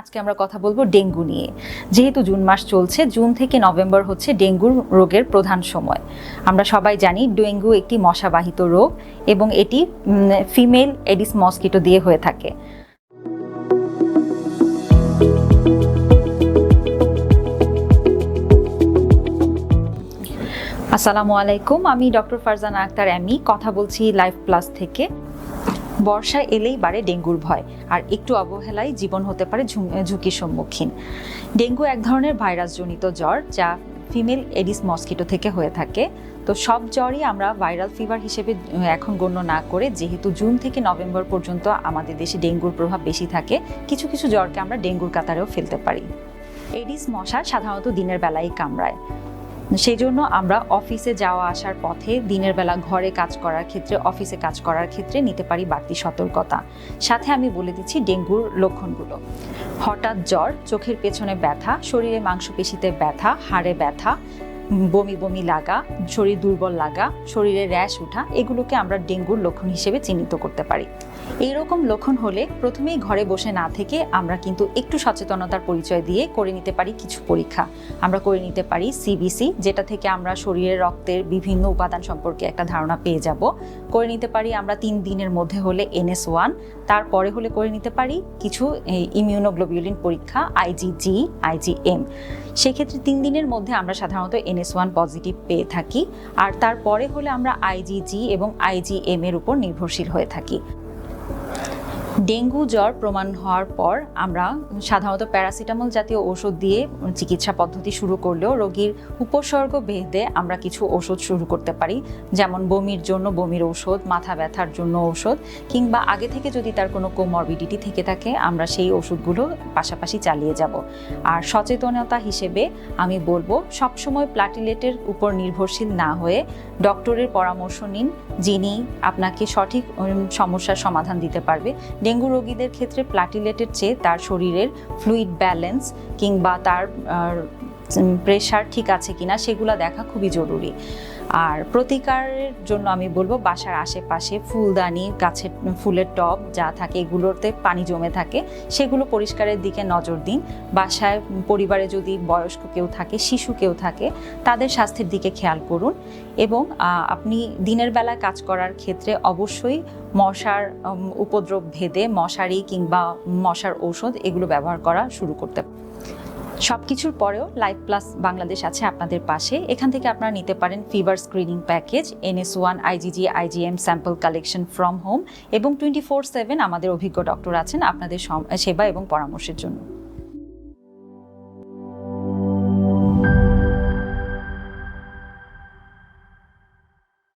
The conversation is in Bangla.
আজকে আমরা কথা বলব ডেঙ্গু নিয়ে। যেহেতু জুন মাস চলছে, জুন থেকে নভেম্বর হচ্ছে ডেঙ্গুর রোগের প্রধান সময়। আমরা সবাই জানি ডেঙ্গু একটি মশাবাহিত রোগ এবং এটি ফিমেল এডিস মসকিটো দিয়ে হয়ে থাকে। আসসালামু আলাইকুম, আমি ডক্টর ফারজানা আক্তার এমি কথা বলছি লাইফ প্লাস থেকে। বর্ষা এলেই বাড়ে ডেঙ্গুর ভয়, আর একটু অবহেলায় জীবন হতে পারে ঝুঁকির সম্মুখীন। ডেঙ্গু এক ধরনের ভাইরাসজনিত জ্বর যা ফিমেল এডিস মসকিটো থেকে হয়ে থাকে। তো সব জ্বরই আমরা ভাইরাল ফিভার হিসেবে এখন গণ্য না করে, যেহেতু জুন থেকে নভেম্বর পর্যন্ত আমাদের দেশে ডেঙ্গুর প্রভাব বেশি থাকে, কিছু কিছু জ্বরকে আমরা ডেঙ্গুর কাতারেও ফেলতে পারি। এডিস মশা সাধারণত দিনের বেলায় কামড়ায়। সেই জন্য আমরা অফিসে যাওয়া আসার পথে দিনের বেলা ঘরে কাজ করার ক্ষেত্রে, অফিসে কাজ করার ক্ষেত্রে নিতে পারি বাড়তি সতর্কতা। সাথে আমি বলে দিচ্ছি ডেঙ্গুর লক্ষণগুলো। হঠাৎ জ্বর, চোখের পেছনে ব্যথা, শরীরে মাংসপেশিতে ব্যথা, হাড়ে ব্যথা বমি বমি লাগা, শরীর দুর্বল লাগা, শরীরে র্যাশ ওঠা এগুলোকে আমরা ডেঙ্গুর লক্ষণ হিসেবে চিহ্নিত করতে পারি। এইরকম লক্ষণ হলে প্রথমেই ঘরে বসে না থেকে আমরা কিন্তু একটু সচেতনতার পরিচয় দিয়ে করে নিতে পারি কিছু পরীক্ষা। আমরা করে নিতে পারি সিবিসি যেটা থেকে আমরা শরীরের রক্তের বিভিন্ন উপাদান সম্পর্কে একটা ধারণা পেয়ে যাব। করে নিতে পারি আমরা তিন দিনের মধ্যে হলে এনএস ওয়ান তারপরে হলে করে নিতে পারি কিছু ইমিউনোগ্লোবিউলিন পরীক্ষা আইজিজি আইজিএম সেক্ষেত্রে তিন দিনের মধ্যে আমরা সাধারণত এনএস ওয়ান পজিটিভ পেয়ে থাকি। আর তারপরে হলে আমরা আইজিজি এবং আইজিএম এর উপর নির্ভরশীল হয়ে থাকি। ডেঙ্গু জ্বর প্রমাণ হওয়ার পর আমরা সাধারণত প্যারাসিটামল জাতীয় ওষুধ দিয়ে চিকিৎসা পদ্ধতি শুরু করলেও রোগীর উপসর্গ ভেদে আমরা কিছু ওষুধ শুরু করতে পারি। যেমন বমির জন্য বমির ঔষধ, মাথা ব্যথার জন্য ঔষধ, কিংবা আগে থেকে যদি তার কোনো কোমরবিডিটি থেকে থাকে, আমরা সেই ওষুধগুলো পাশাপাশি চালিয়ে যাব। আর সচেতনতা হিসেবে আমি বলব, সবসময় প্লাটিলেটের উপর নির্ভরশীল না হয়ে ডক্টরের পরামর্শ নিন, যিনি আপনাকে সঠিক সমস্যার সমাধান দিতে পারবে। ডেঙ্গু রোগীদের ক্ষেত্রে প্লাটিলেটের চেয়ে তার শরীরের ফ্লুইড ব্যালেন্স কিংবা তার প্রেশার ঠিক আছে কিনা সেগুলো দেখা খুবই জরুরি। আর প্রতিকারের জন্য আমি বলব বাসার আশেপাশে ফুলদানি, গাছের ফুলের টব যা থাকে, এগুলোতে পানি জমে থাকে, সেগুলো পরিষ্কারের দিকে নজর দিন। বাসায় পরিবারে যদি বয়স্ক কেউ থাকে, শিশু কেউ থাকে, তাদের স্বাস্থ্যের দিকে খেয়াল করুন এবং আপনি দিনের বেলা কাজ করার ক্ষেত্রে অবশ্যই মশার উপদ্রব ভেদে মশারি কিংবা মশার ঔষধ এগুলো ব্যবহার করা শুরু করতে সব কিছুর পরেও লাইফ প্লাস বাংলাদেশ আছে আপনাদের পাশে। এখান থেকে আপনারা নিতে পারেন fever screening package NS one IgG IgM sample collection from home এবং টোয়েন্টি ফোর সেভেন আমাদের অভিজ্ঞ ডক্টর আছেন আপনাদের সেবা এবং পরামর্শের জন্য।